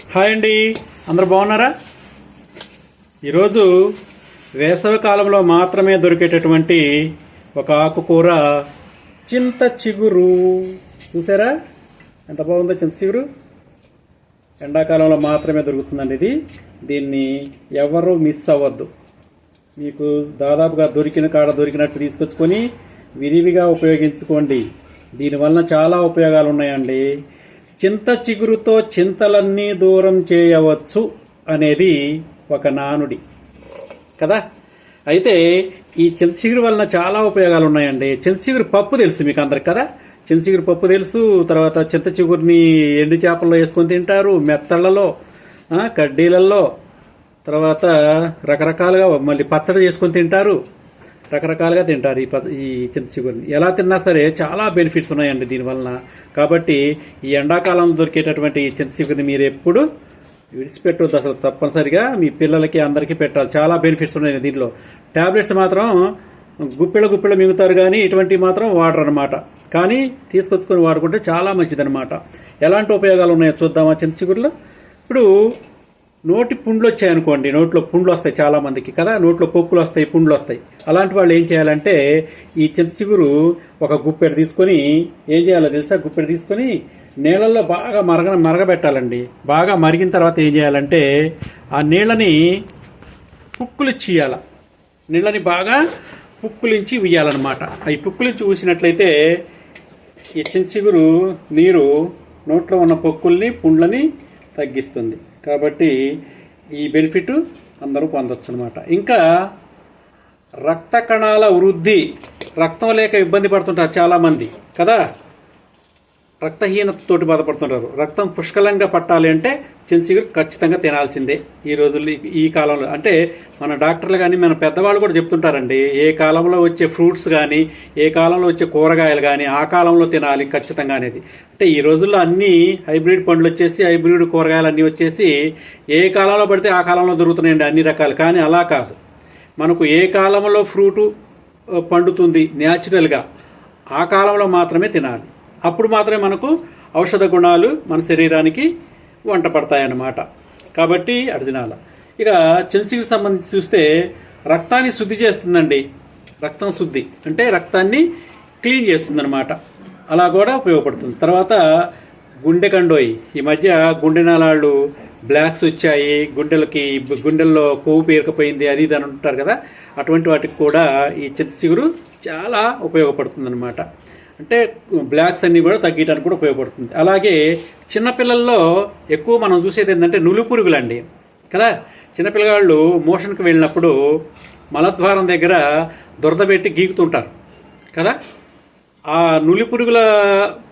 Hi అండి. అందరు బాగున్నారా? ఈరోజు వేసవి కాలంలో మాత్రమే దొరికేటటువంటి ఒక ఆకుకూర చింత చిగురు. చూసారా? ఎంత బాగుందో చింత చిగురు? ఎండాకాలంలో మాత్రమే దొరుకుతుందండి ఇది. దీన్ని ఎవరు మిస్ అవ్వద్దు. మీకు దాదాపుగా దొరికిన కాడ దొరికినట్టు తీసుకొచ్చుకొని విరివిగా ఉపయోగించుకోండి. దీనివలన చాలా ఉపయోగాలు ఉన్నాయండి చింత చిగురుతో చింతలన్నీ దూరం చేయవచ్చు అనేది ఒక నానుడి. కదా? అయితే ఈ చింత చిగురు వలన చాలా ఉపయోగాలు ఉన్నాయండి చింత చిగురు పప్పు తెలుసు మీకు అందరికి కదా? చింత చిగురు పప్పు తెలుసు తర్వాత చింత చిగురిని ఎండు చేపల్లో వేసుకొని తింటారు మెత్తళ్ళలో కడ్డీలలో తర్వాత రకరకాలుగా మళ్ళీ పచ్చడి చేసుకొని తింటారు. రకరకాలుగా తింటారు ఈ ప- ఈ చింత చిగురిని. ఎలా తిన్నా సరే చాలా బెనిఫిట్స్ ఉన్నాయండి దీనివలన కాబట్టి ఈ ఎండాకాలంలో దొరికేటటువంటి ఈ చింత చిగురిని మీరు ఎప్పుడు విడిచిపెట్టవద్దు అసలు తప్పనిసరిగా. మీ పిల్లలకి అందరికీ పెట్టాలి. చాలా బెనిఫిట్స్ ఉన్నాయి దీనిలో టాబ్లెట్స్ మాత్రం గుప్పెళ్ళ గుప్పెళ్ళ మిగుతారు కానీ ఇటువంటివి మాత్రం వాడరు అనమాట కానీ తీసుకొచ్చుకొని వాడుకుంటే చాలా మంచిదనమాట ఎలాంటి ఉపయోగాలు ఉన్నాయో చూద్దామా చింత చిగురులో. ఇప్పుడు నోటి పుండ్లు వచ్చాయనుకోండి నోట్లో పుండ్లు వస్తాయి చాలా మందికి కదా నోట్లో పొక్కులు వస్తాయి పుండ్లు వస్తాయి. అలాంటి వాళ్ళు ఏం చేయాలంటే ఈ చింత చిగురు ఒక గుప్పెడు తీసుకొని ఏం చేయాలో తెలుసా? గుప్పెడు తీసుకొని నీళ్ళల్లో బాగా మరగ మరగబెట్టాలండి. బాగా మరిగిన తర్వాత ఏం చేయాలంటే ఆ నీళ్ళని పుక్కులు ఇయ్యాల నీళ్ళని బాగా పుక్కులించి ఉయ్యాలన్నమాట. ఈ పుక్కులించి ఊసినట్లయితే ఈ చించిగురు నీరు నోట్లో ఉన్న పొక్కుల్ని పుండ్లని తగ్గిస్తుంది. కాబట్టి ఈ బెనిఫిట్ అందరూ పొందొచ్చు అనమాట ఇంకా రక్త కణాల వృద్ధి రక్తం లేక ఇబ్బంది పడుతుంటారు చాలామంది కదా? రక్తహీనతతోటి బాధపడుతుంటారు. రక్తం పుష్కలంగా పట్టాలి అంటే చించిగురు ఖచ్చితంగా తినాల్సిందే. ఈ రోజుల్లో ఈ- కాలంలో అంటే మన డాక్టర్లు కానీ మన పెద్దవాళ్ళు కూడా చెప్తుంటారండి. ఏ కాలంలో వచ్చే ఫ్రూట్స్ కానీ ఏ కాలంలో వచ్చే కూరగాయలు కానీ ఆ కాలంలో తినాలి ఖచ్చితంగా అనేది. అంటే ఈ రోజుల్లో అన్నీ హైబ్రిడ్ పండ్లు వచ్చేసి హైబ్రిడ్ కూరగాయలు అన్నీ వచ్చేసి ఏ కాలంలో పడితే ఆ కాలంలో దొరుకుతున్నాయండి అన్ని రకాలు. కానీ అలా కాదు. మనకు ఏ కాలంలో ఫ్రూటు పండుతుంది న్యాచురల్గా ఆ కాలంలో మాత్రమే తినాలి. అప్పుడు మాత్రమే మనకు ఔషధ గుణాలు మన శరీరానికి వంట పడతాయన్నమాట కాబట్టి అది తినాల ఇక చెన్సికి సంబంధించి చూస్తే రక్తాన్ని శుద్ధి చేస్తుందండి. రక్తం శుద్ధి అంటే రక్తాన్ని క్లీన్ చేస్తుందన్నమాట. అలా కూడా ఉపయోగపడుతుంది. తర్వాత గుండె కండోయి ఈ మధ్య గుండె నాళాళ్ళు బ్లాక్స్ వచ్చాయి గుండెలకి గుండెల్లో కొవ్వు పేరుకుపోయింది అది ఇది అని ఉంటారు కదా అటువంటి వాటికి కూడా ఈ చింత చిగురు చాలా ఉపయోగపడుతుందన్నమాట. అంటే బ్లాక్స్ అన్నీ కూడా తగ్గడానికి కూడా ఉపయోగపడుతుంది. అలాగే చిన్నపిల్లల్లో ఎక్కువ మనం చూసేది ఏంటంటే నులు పురుగులండి. కదా? చిన్నపిల్లగాళ్ళు మోషన్కి వెళ్ళినప్పుడు మలద్వారం దగ్గర దురద పెట్టి గీకుతుంటారు. కదా? ఆ నులి పురుగుల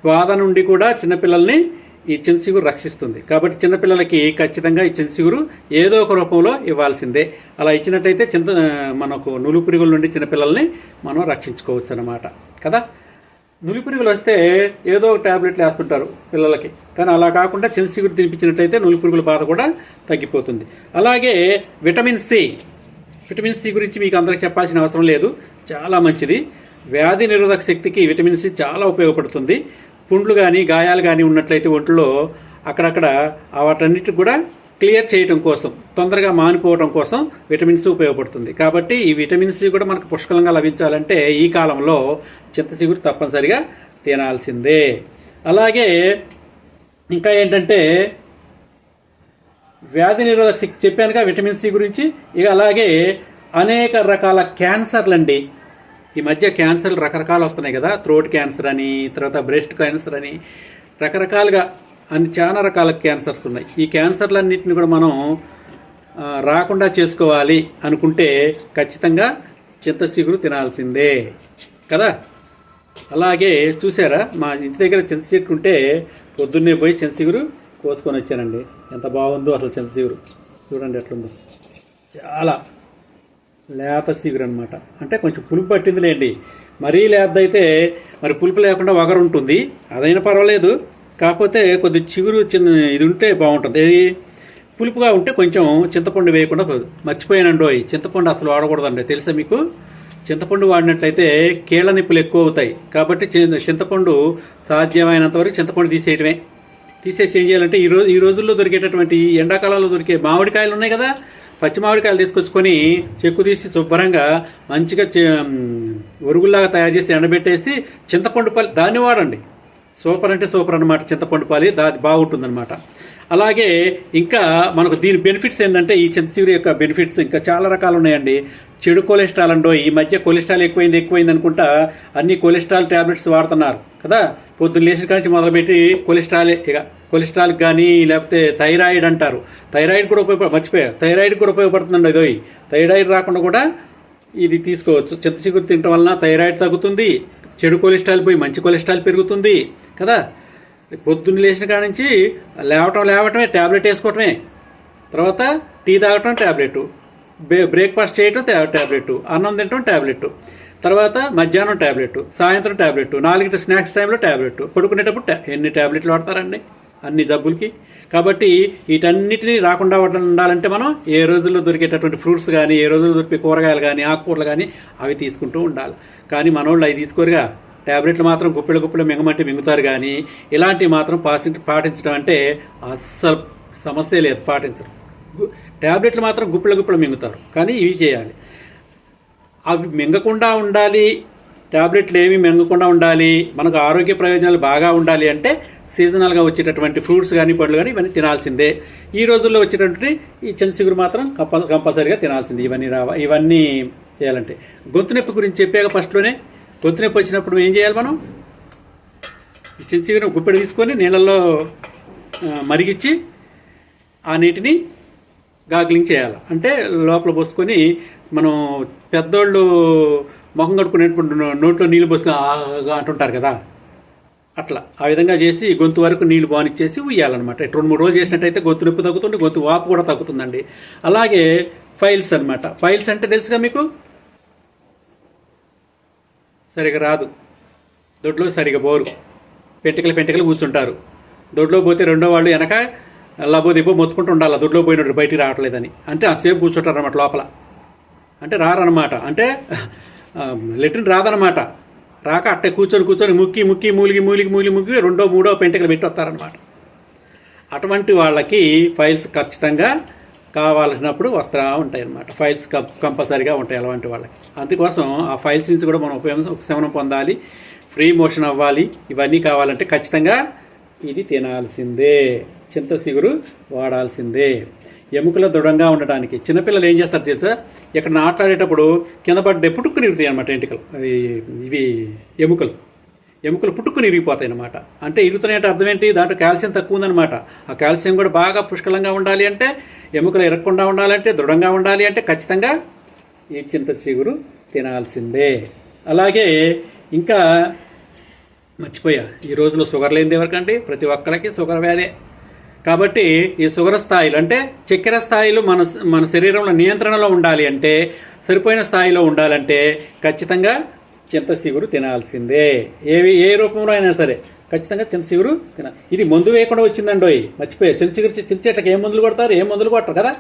బాధ నుండి కూడా చిన్నపిల్లల్ని ఈ చిన్నసిగురు రక్షిస్తుంది. కాబట్టి చిన్నపిల్లలకి ఖచ్చితంగా ఈ చిన్నసిగురు ఏదో ఒక రూపంలో ఇవ్వాల్సిందే. అలా ఇచ్చినట్టయితే చిన్న మనకు నులి పురుగుల నుండి చిన్నపిల్లల్ని మనం రక్షించుకోవచ్చు అన్నమాట కదా? నులిపురుగులు వస్తే ఏదో ఒక టాబ్లెట్లు వేస్తుంటారు పిల్లలకి. కానీ అలా కాకుండా చింతసిగురు తినిపించినట్లయితే నులిపురుగుల బాధ కూడా తగ్గిపోతుంది. అలాగే విటమిన్ సి. విటమిన్ సి గురించి మీకు అందరికి చెప్పాల్సిన అవసరం లేదు. చాలా మంచిది. వ్యాధి నిరోధక శక్తికి విటమిన్ సి చాలా ఉపయోగపడుతుంది. పుండ్లు కానీ గాయాలు కానీ ఉన్నట్లయితే ఒంట్లో అక్కడక్కడ వాటన్నిటికి కూడా క్లియర్ చేయటం కోసం తొందరగా మానిపోవడం కోసం విటమిన్ సి ఉపయోగపడుతుంది. కాబట్టి ఈ విటమిన్ సి కూడా మనకు పుష్కలంగా లభించాలంటే ఈ కాలంలో చింతసిగురు తప్పనిసరిగా తినాల్సిందే. అలాగే ఇంకా ఏంటంటే వ్యాధి నిరోధక శక్తి చెప్పానుగా విటమిన్ సి గురించి. ఇక అలాగే అనేక రకాల క్యాన్సర్లు అండి. ఈ మధ్య క్యాన్సర్లు రకరకాలు వస్తున్నాయి కదా. థ్రోట్ క్యాన్సర్ అని తర్వాత బ్రెస్ట్ క్యాన్సర్ అని రకరకాలుగా అన్ని చాలా రకాల క్యాన్సర్స్ ఉన్నాయి. ఈ క్యాన్సర్లన్నింటిని కూడా మనం రాకుండా చేసుకోవాలి అనుకుంటే ఖచ్చితంగా చింతసిగురు తినాల్సిందే. కదా? అలాగే చూసారా మా ఇంటి దగ్గర చింత చెట్టు ఉంటే పొద్దున్నే పోయి చింతసిగురు కోసుకొని వచ్చానండి. ఎంత బాగుందో అసలు చింతసిగురు చూడండి ఎట్లుందో. చాలా లేత సిగురు అనమాట అంటే కొంచెం పులుపు పట్టిందిలేండి. మరీ లేదైతే మరి పులుపు లేకుండా వగరు ఉంటుంది అదైనా పర్వాలేదు. కాకపోతే కొద్ది చిగురు చిన్న ఇది ఉంటే బాగుంటుంది. ఏది పులుపుగా ఉంటే కొంచెం చింతపండు వేయకుండా పోదు మర్చిపోయానండోయ్ చింతపండు అసలు వాడకూడదండి. తెలుసా మీకు? చింతపండు వాడినట్లయితే కీళ్ళ నిప్పులు ఎక్కువ అవుతాయి. కాబట్టి చింతపండు సాధ్యమైనంత వరకు చింతపండు తీసేయటమే. తీసేసి ఏం చేయాలంటే ఈ రోజు ఈ రోజుల్లో దొరికేటటువంటి ఈ ఎండాకాలంలో దొరికే మామిడికాయలు ఉన్నాయి కదా? పచ్చి మామిడికాయలు తీసుకొచ్చుకొని చెక్కు తీసి శుభ్రంగా మంచిగా చె- ఒరుగుల్లాగా తయారు చేసి ఎండబెట్టేసి చింతపండు పల్లి దాన్ని వాడండి. సూపర్ అంటే సూపర్ అనమాట చింతపండు పాలి దాది బాగుంటుందన్నమాట. అలాగే ఇంకా మనకు దీని బెనిఫిట్స్ ఏంటంటే ఈ చింతచిగురు యొక్క బెనిఫిట్స్ ఇంకా చాలా రకాలు ఉన్నాయండి. చెడు కొలెస్ట్రాల్ అండో ఈ మధ్య కొలెస్ట్రాల్ ఎక్కువైంది ఎక్కువైంది అనుకుంటా అన్ని కొలెస్ట్రాల్ టాబ్లెట్స్ వాడుతున్నారు. కదా? పొద్దున్న లేచిన కాడి నుంచి మొదలుపెట్టి కొలెస్ట్రాల్ ఇక కొలెస్ట్రాల్ కానీ లేకపోతే థైరాయిడ్ అంటారు. థైరాయిడ్ కూడా ఉపయోగ మర్చిపోయారు. థైరాయిడ్ కూడా ఉపయోగపడుతుందండి ఇదో థైరాయిడ్ రాకుండా కూడా ఇది తీసుకోవచ్చు. చింతచిగురు తినటం వలన థైరాయిడ్ తగ్గుతుంది చెడు కొలెస్ట్రాల్ పోయి మంచి కొలెస్ట్రాల్ పెరుగుతుంది. కదా? పొద్దున్న లేచిన కాడ నుంచి లేవటం లేవటమే ట్యాబ్లెట్ వేసుకోవటమే. తర్వాత టీ తాగటం ట్యాబ్లెట్ బ్రేక్ఫాస్ట్ చేయటం ట్యాబ్లెట్ అన్నం తినటం ట్యాబ్లెట్ తర్వాత మధ్యాహ్నం ట్యాబ్లెట్ సాయంత్రం ట్యాబ్లెట్ నాలుగింటి స్నాక్స్ టైంలో ట్యాబ్లెట్ పడుకునేటప్పుడు ఎన్ని ట్యాబ్లెట్లు వాడతారండి? అన్ని జబ్బులకి. కాబట్టి వీటన్నిటిని రాకుండా ఉండాలంటే మనం ఏ రోజుల్లో దొరికేటటువంటి ఫ్రూట్స్ కానీ ఏ రోజుల్లో దొరికే కూరగాయలు కానీ ఆకుకూరలు కానీ అవి తీసుకుంటూ ఉండాలి. కానీ మనోళ్ళు అవి తీసుకోరుగా. ట్యాబ్లెట్లు మాత్రం గుప్పెలు గుప్పెలు మింగమంటే మింగుతారు కానీ ఇలాంటివి మాత్రం పాసి పాటించడం అంటే అస్సలు సమస్య లేదు పాటించడం. ట్యాబ్లెట్లు మాత్రం గుప్పెలు గుప్పెలు మింగుతారు కానీ ఇవి చేయాలి. అవి మింగకుండా ఉండాలి ట్యాబ్లెట్లు ఏమి మింగకుండా ఉండాలి మనకు ఆరోగ్య ప్రయోజనాలు బాగా ఉండాలి అంటే సీజనల్గా వచ్చేటటువంటి ఫ్రూట్స్ కానీ పండ్లు కానీ ఇవన్నీ తినాల్సిందే. ఈ రోజుల్లో వచ్చేటటువంటి ఈ చిగురు మాత్రం కంపల్ కంపల్సరీగా తినాల్సిందే ఇవన్నీ రావా ఇవన్నీ చేయాలంటే. గొంతు నొప్పి గురించి చెప్పాక ఫస్ట్లోనే గొంతు నొప్పి వచ్చినప్పుడు ఏం చేయాలి మనం? ఈ గుప్పెడు తీసుకొని నీళ్ళల్లో మరిగించి ఆ నీటిని గాగ్లింగ్ చేయాలి. అంటే లోపల పోసుకొని మనం పెద్దోళ్ళు ముఖం కట్టుకునేటువంటి నోట్లో నీళ్ళు పోసుకొని ఆగా అంటుంటారు కదా? అట్లా. ఆ విధంగా చేసి గొంతు వరకు నీళ్ళు బానిచ్చేసి ఉయ్యాలన్నమాట. రెండు మూడు రోజులు చేసినట్టయితే గొంతు నొప్పి తగ్గుతుంది గొంతు వాపు కూడా తగ్గుతుందండి. అలాగే ఫైల్స్ అన్నమాట. ఫైల్స్ అంటే తెలుసుగా మీకు? సరిగా రాదు. దొడ్లో సరిగా పోరు పెంటికలు పెంటికలు కూర్చుంటారు. దొడ్లో పోతే రెండో వాళ్ళు వెనక లబో దిబ్బో మొత్తుకుంటూ ఉండాలి? దొడ్లో పోయినట్టు బయటికి రావట్లేదని. అంటే అంతసేపు కూర్చుంటారు అనమాట లోపల. అంటే రారనమాట అంటే లెట్రిన్ రాదనమాట రాక అట్టే కూర్చొని కూర్చొని ముక్కి ముక్కి మూలిగి మూలిగి మూలిగి ముక్కి రెండో మూడో పెంటికలు పెట్టి వస్తారనమాట అటువంటి వాళ్ళకి ఫైల్స్ ఖచ్చితంగా కావాల్సినప్పుడు వస్తూ ఉంటాయి అన్నమాట. ఫైల్స్ కంపల్సరీగా ఉంటాయి అలాంటి వాళ్ళకి. అందుకోసం ఆ ఫైల్స్ నుంచి కూడా మనం ఉపయోగం ఉపశమనం పొందాలి. ఫ్రీ మోషన్ అవ్వాలి. ఇవన్నీ కావాలంటే ఖచ్చితంగా ఇది తినాల్సిందే. చింత సిగురు వాడాల్సిందే. ఎముకలు దృఢంగా ఉండడానికి చిన్నపిల్లలు ఏం చేస్తారు తెలుసా? ఇక్కడ ఆటలాడేటప్పుడు కింద పడ్డే పుట్టుకుని ఇరుగుతాయి అనమాట ఎంటికలు. ఇవి ఎముకలు. ఎముకలు పుట్టుకుని ఇరిగిపోతాయి అనమాట అంటే ఇరుగుతున్నట్టు అర్థం ఏంటి? దాంట్లో కాల్షియం తక్కువ ఉందన్నమాట. ఆ కాల్షియం కూడా బాగా పుష్కలంగా ఉండాలి అంటే ఎముకలు ఇరగకుండా ఉండాలంటే దృఢంగా ఉండాలి అంటే ఖచ్చితంగా ఈ చింత చిగురు తినాల్సిందే. అలాగే ఇంకా మర్చిపోయా. ఈ రోజులో షుగర్ లేనిది ఎవరికండి? ప్రతి ఒక్కరికి షుగర్ వ్యాధే. కాబట్టి ఈ షుగర్ స్థాయిలు అంటే చక్కెర స్థాయిలు మన మన శరీరంలో నియంత్రణలో ఉండాలి అంటే సరిపోయిన స్థాయిలో ఉండాలంటే ఖచ్చితంగా చింతచిగురు తినాల్సిందే. ఏవి ఏ రూపంలో అయినా సరే ఖచ్చితంగా చింత సిగురు తిన ఇది మందు వేయకుండా వచ్చిందండి ఓయ్ మర్చిపోయా. చింత సిగురు చింత చెట్లకి ఏ మందులు కొడతారు ఏ మందులు కొట్టరు కదా?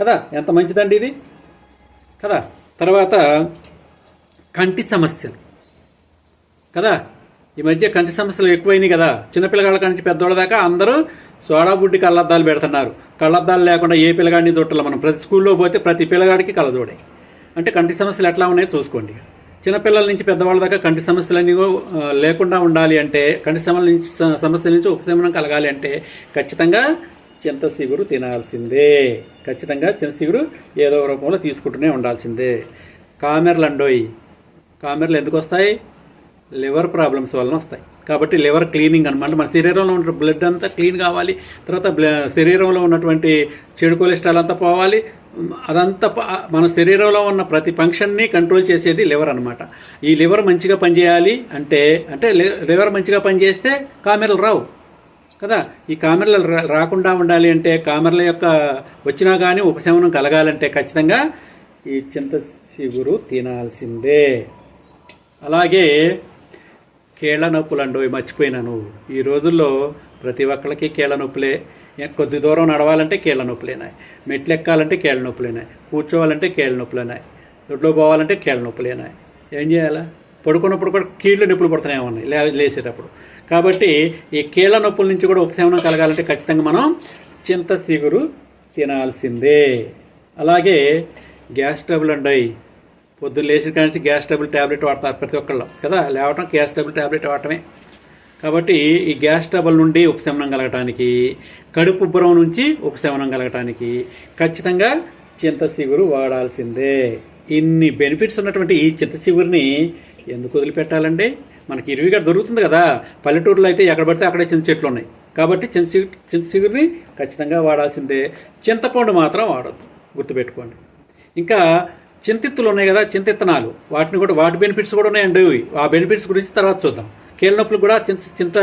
కదా? ఎంత మంచిదండి ఇది? కదా? తర్వాత కంటి సమస్యలు. కదా? ఈ మధ్య కంటి సమస్యలు ఎక్కువైనాయి కదా. చిన్నపిల్లగాళ్ళ నుంచి పెద్దవాళ్ళ దాకా అందరూ సోడా బుడ్డి కళ్ళద్దాలు పెడుతున్నారు. కళ్ళద్దాలు లేకుండా ఏ పిల్లగాడిని దొట్టలో మనం. ప్రతి స్కూల్లో పోతే ప్రతి పిల్లగాడికి కళ్ళజోడే. అంటే కంటి సమస్యలు ఎట్లా ఉన్నాయో చూసుకోండి చిన్నపిల్లల నుంచి పెద్దవాళ్ళ దాకా కంటి సమస్యలన్నీ లేకుండా ఉండాలి అంటే కంటి సమస్యల నుంచి సమస్యల నుంచి ఉపశమనం కలగాలి అంటే ఖచ్చితంగా చింత సిగురు తినాల్సిందే. ఖచ్చితంగా చింత సిగురు ఏదో ఒక రూపంలో తీసుకుంటూనే ఉండాల్సిందే. కామెర్లు అండోయి కామెర్లు ఎందుకు వస్తాయి? లివర్ ప్రాబ్లమ్స్ వలన వస్తాయి. కాబట్టి లివర్ క్లీనింగ్ అనమాట మన శరీరంలో ఉన్న బ్లడ్ అంతా క్లీన్ కావాలి. తర్వాత బ్ల- శరీరంలో ఉన్నటువంటి చెడు కొలెస్ట్రాల్ అంతా పోవాలి. అదంతా మన శరీరంలో ఉన్న ప్రతి ఫంక్షన్ని కంట్రోల్ చేసేది లివర్ అనమాట ఈ లివర్ మంచిగా పనిచేయాలి అంటే అంటే లివర్ మంచిగా పనిచేస్తే కామెరలు రావు. కదా? ఈ కామెరలు రా- రాకుండా ఉండాలి అంటే కామెరల యొక్క వచ్చినా కానీ ఉపశమనం కలగాలంటే ఖచ్చితంగా ఈ చింత చిగురు తినాల్సిందే. అలాగే కీళ్ళ నొప్పులు అండి మర్చిపోయినాను. ఈ రోజుల్లో ప్రతి ఒక్కరికి కీళ్ళ నొప్పులే కొద్ది దూరం నడవాలంటే కీళ్ళ నొప్పులేనాయి. మెట్లు ఎక్కాలంటే కీళ్ళ నొప్పులేనాయి. కూర్చోవాలంటే కీళ్ళ నొప్పులేనాయి. దొడ్లో పోవాలంటే కీళ్ళ నొప్పులేనాయి. ఏం చేయాలా? పడుకున్నప్పుడు కూడా కీళ్ళు నొప్పులు పడుతున్నాయి ఉన్నాయి లే లేచేటప్పుడు. కాబట్టి ఈ కీళ్ళ నొప్పుల నుంచి కూడా ఉపశమనం కలగాలంటే ఖచ్చితంగా మనం చింత సిగురు తినాల్సిందే. అలాగే గ్యాస్ ట్రబుల్ అండి. పొద్దున్న లేచిన కాడి నుంచి గ్యాస్ ట్రబుల్ ట్యాబ్లెట్ వాడతారు ప్రతి ఒక్కళ్ళు. కదా? లేవటం గ్యాస్ ట్రబుల్ ట్యాబ్లెట్ వాడటమే. కాబట్టి ఈ గ్యాస్ ట్రబుల్ నుండి ఉపశమనం కలగటానికి కడుపు ఉబ్బరం నుంచి ఉపశమనం కలగటానికి ఖచ్చితంగా చింత చిగురు వాడాల్సిందే. ఇన్ని బెనిఫిట్స్ ఉన్నటువంటి ఈ చింత చిగురిని ఎందుకు వదిలిపెట్టాలండి? మనకి ఇరువిగా దొరుకుతుంది కదా. పల్లెటూరులో అయితే ఎక్కడ పడితే అక్కడే చింత చెట్లు ఉన్నాయి. కాబట్టి చింత చిగు చింత చిగురిని ఖచ్చితంగా వాడాల్సిందే. చింతపండు మాత్రం వాడద్దు. గుర్తుపెట్టుకోండి. ఇంకా చింతిత్తులు ఉన్నాయి కదా చింతిత్తనాలు. వాటిని కూడా వాటి బెనిఫిట్స్ కూడా ఉన్నాయండి. ఆ బెనిఫిట్స్ గురించి తర్వాత చూద్దాం. కీళ్ళ నొప్పులు కూడా చింత చింత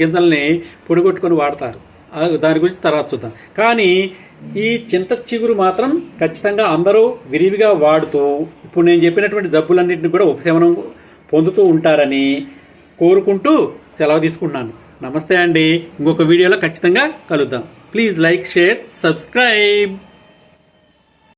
గింజల్ని పొడిగొట్టుకొని వాడతారు. దాని గురించి తర్వాత చూద్దాం. కానీ ఈ చింత చిగురు మాత్రం ఖచ్చితంగా అందరూ విరివిగా వాడుతూ ఇప్పుడు నేను చెప్పినటువంటి జబ్బులన్నింటినీ కూడా ఉపశమనం పొందుతూ ఉంటారని కోరుకుంటూ సెలవు తీసుకుంటున్నాను. నమస్తే అండి. ఇంకొక వీడియోలో ఖచ్చితంగా కలుద్దాం. Please like share subscribe.